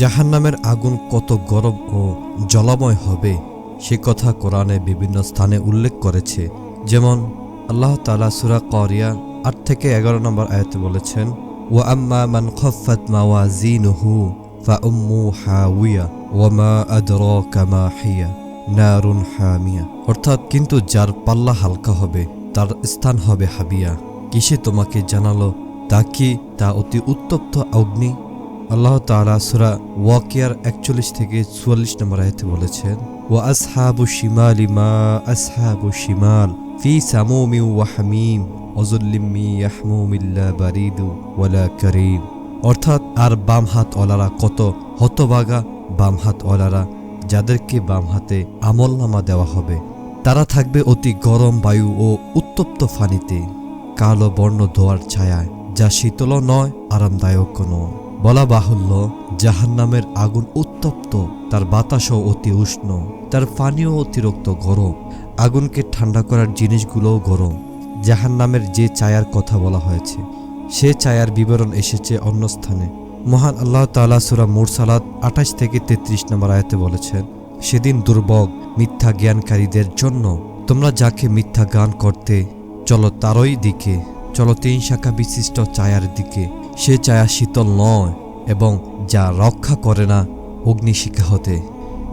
জাহান্নামের আগুন কত গরম ও জলাময় হবে, সে কথা কোরআনে বিভিন্ন স্থানে উল্লেখ করেছে। যেমন, আল্লাহ তালা সুরা করিয়া আট থেকে এগারো নম্বর আয়াতে বলেছেন ও আম্মা মান খফাত মাওয়াজিনুহু ফাউম্মু হাউইয়া ওয়ামা আদরাকা মা হিয়া, নারুন হামিয়া। অর্থাৎ, কিন্তু যার পাল্লা হালকা হবে, তার স্থান হবে হাবিয়া। কিসে তোমাকে জানালো তা কি তা অতি উত্তপ্ত অগ্নি? আল্লাহ তাআলা সূরা ওয়াকিয়ার একচল্লিশ থেকে চুয়াল্লিশ নম্বর আয়াতে বলেছেন, ওয়া আসহাবু শিমালি মা আসহাবু শিমাল ফি সামুমি ওয়া হামিম অজুল্লিম্মি ইয়াহমুমিল্লা বারিদু ওয়ালা করিম। অর্থাৎ, আর বাম হাত অলারা কত হতবাগা বাম হাত অলারা যাদেরকে বাম হাতে আমলনামা দেওয়া হবে, তারা থাকবে অতি গরম বায়ু ও উত্তপ্ত ফানিতে, কালো বর্ণ ধোয়ার ছায়ায়, যা শীতল নয় আরামদায়ক নয়। বলা বাহুল্য, জাহান্নামের আগুন উত্তপ্ত, তার বাতাসও অতি উষ্ণ, তার পানীয় অতিরিক্ত গরম, আগুনকে ঠান্ডা করার জিনিসগুলোও গরম। জাহান্নামের যে ছায়ার কথা বলা হয়েছে, সে চায়ার বিবরণ এসেছে অন্য স্থানে। মহান আল্লাহ তাআলা সূরা মুরসালাত আঠাশ থেকে তেত্রিশ নম্বর আয়াতে বলেছেন, সেদিন দুর্ভোগ মিথ্যা জ্ঞানকারীদের জন্য, তোমরা যাকে মিথ্যা গান করতে, চলো তারই দিকে, চলো তিন শাখা বিশিষ্ট ছায়ার দিকে সে চায়া শীতল নয় এবং যা রক্ষা করে না অগ্নিশিখা হতে।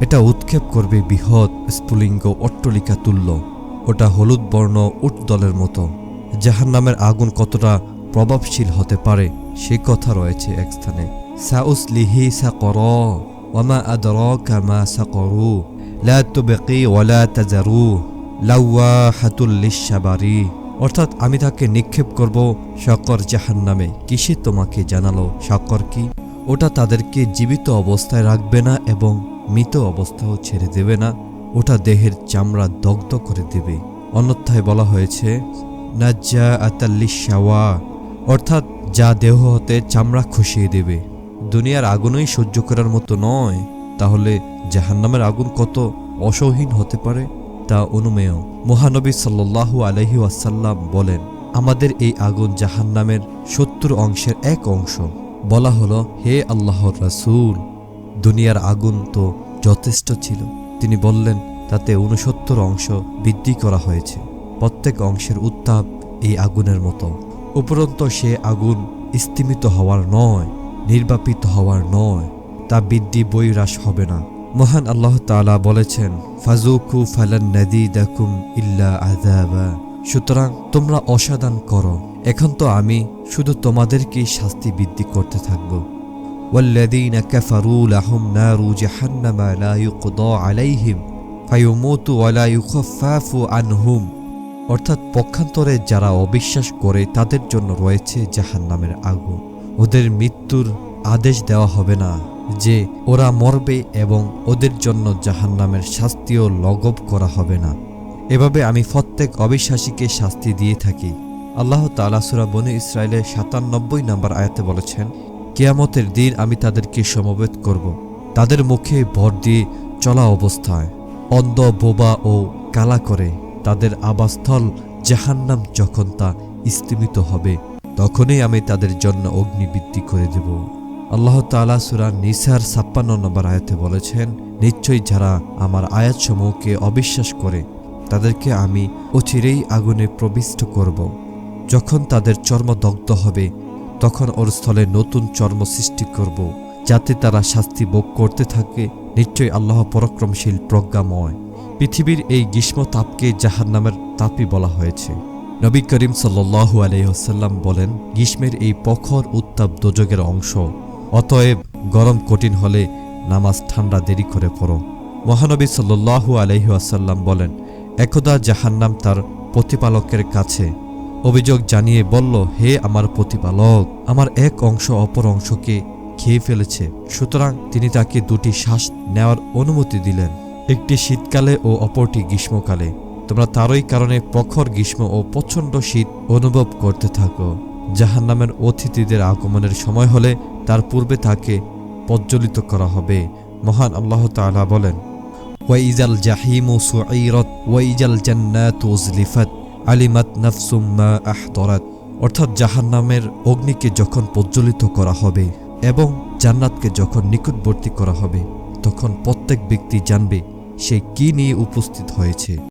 এটা উৎক্ষেপ করবে বৃহৎ স্ফুলিঙ্গ অট্টলিকা তুল্য। ওটা হলুদ বর্ণ উট দলের মতো। জাহান্নামের আগুন কতটা প্রভাবশীল হতে পারে সে কথা রয়েছে এক স্থানে। সাউস লিহি সা কর ওয়ামা আদর কামা সা করু লা তুবেকি ওয়ালা তাজারু। লাউয়া হাতুল্লিশাবারি অর্থাৎ আমি তাকে নিক্ষেপ করব শকর জাহান্নামে। কিসে তোমাকে জানালো শকর কি? ওটা তাদেরকে জীবিত অবস্থায় রাখবে না এবং মৃত অবস্থাও ছেড়ে দেবে না। ওটা দেহের চামড়া দগ্ধ করে দেবে। অন্যথায় বলা হয়েছে নাজ্জা আতাল্লিশাওয়া অর্থাৎ যা দেহ হতে চামড়া খুশিয়ে দেবে। দুনিয়ার আগুনই সহ্য করার মতো নয়। তাহলে জাহান্নামের আগুন কত অসহীন হতে পারে? তা অনুমেয়। মহানবী সাল্লাল্লাহু আলহি ওয়াসাল্লাম বলেন, আমাদের এই আগুন জাহান্নামের সত্তর অংশের এক অংশ। বলা হলো, হে আল্লাহর রাসূল, দুনিয়ার আগুন তো যথেষ্ট ছিল। তিনি বললেন, তাতে উনসত্তর অংশ বৃদ্ধি করা হয়েছে। প্রত্যেক অংশের উত্তাপ এই আগুনের মতো। উপরন্ত সে আগুন স্তিমিত হওয়ার নয়, নির্বাপিত হওয়ার নয়। তা বৃদ্ধি বৈরাস হবে না। মহান আল্লাহ তাআলা বলেছেন ফাজুকু ফালান নদী দাকুম ইল্লা আযাবা সুতরাং তোমরা অসাদান করো এখন তো আমি শুধু তোমাদেরকেই শাস্তি বৃদ্ধি করতে থাকব والذين كفروا لهم نار جهنم لا يقضى عليهم فيموتوا ولا يخفف عنهم অর্থাৎ পক্ষান্তরে যারা অবিশ্বাস করে তাদের জন্য রয়েছে জাহান্নামের আগুন ওদের মৃত্যুর আদেশ দেওয়া হবে না যে ওরা মরবে এবং ওদের জন্য জাহান্নামের শাস্তিও লগব করা হবে না। এভাবে আমি প্রত্যেক অবিশ্বাসীকে শাস্তি দিয়ে থাকি। আল্লাহ তালা সুরা বনে ইসরায়েলের সাতানব্বই নম্বর আয়াতে বলেছেন, কেয়ামতের দিন আমি তাদেরকে সমবেত করব। তাদের মুখে ভর দিয়ে চলা অবস্থায়, অন্ধ, বোবা ও কালা করে তাদের আবাসস্থল জাহান্নাম যখন তা স্তিমিত হবে, তখনই আমি তাদের জন্য অগ্নিবৃদ্ধি করে দেব। আল্লাহ তালা সুরা নিসার ছাপ্পান্ন নম্বর আয়াতে বলেছেন, নিশ্চয়ই যারা আমার আয়াতসমূহকে অবিশ্বাস করে, তাদেরকে আমি অচিরেই আগুনে প্রবিষ্ট করব। যখন তাদের চর্ম দগ্ধ হবে, তখন ওর স্থলে নতুন চর্ম সৃষ্টি করব, যাতে তারা শাস্তি ভোগ করতে থাকে। নিশ্চয়ই আল্লাহ পরাক্রমশীল, প্রজ্ঞাময়। পৃথিবীর এই গ্রীষ্ম তাপকে জাহার নামের তাপই বলা হয়েছে। নবী করিম সাল্লু আলহ্লাম বলেন, গ্রীষ্মের এই প্রখর উত্তাপ দোজগের অংশ। অতএব গরম কঠিন হলে নামাজ ঠান্ডা দেরি করে পড়ো। মহানবী সাল্লু আলহি আসাল্লাম বলেন, একদা জাহান্নাম তার প্রতিপালকের কাছে। অভিযোগ জানিয়ে বলল, হে আমার প্রতিপালক, আমার এক অংশ অপর অংশকে খেয়ে ফেলেছে। সুতরাং তিনি তাকে দুটি শ্বাস নেওয়ার অনুমতি দিলেন। একটি শীতকালে ও অপরটি গ্রীষ্মকালে। তোমরা তারই কারণে প্রখর গ্রীষ্ম ও প্রচণ্ড শীত অনুভব করতে থাকো। জাহান্নামের অতিথিদের আগমনের সময় হলে তার পূর্বে তাকে প্রজ্বলিত করা হবে। মহান আল্লাহ তাআলা বলেন, ওয়াইজাল জাহিমু সুঈরত, ওয়াইজাল জান্নাতু উজলিফাত আলিমাত নাফসুম মা আহতরাত। অর্থাৎ জাহান্নামের অগ্নিকে যখন প্রজ্বলিত করা হবে এবং জান্নাতকে যখন নিকটবর্তী করা হবে, তখন প্রত্যেক ব্যক্তি জানবে সে কি নিয়ে উপস্থিত হয়েছে।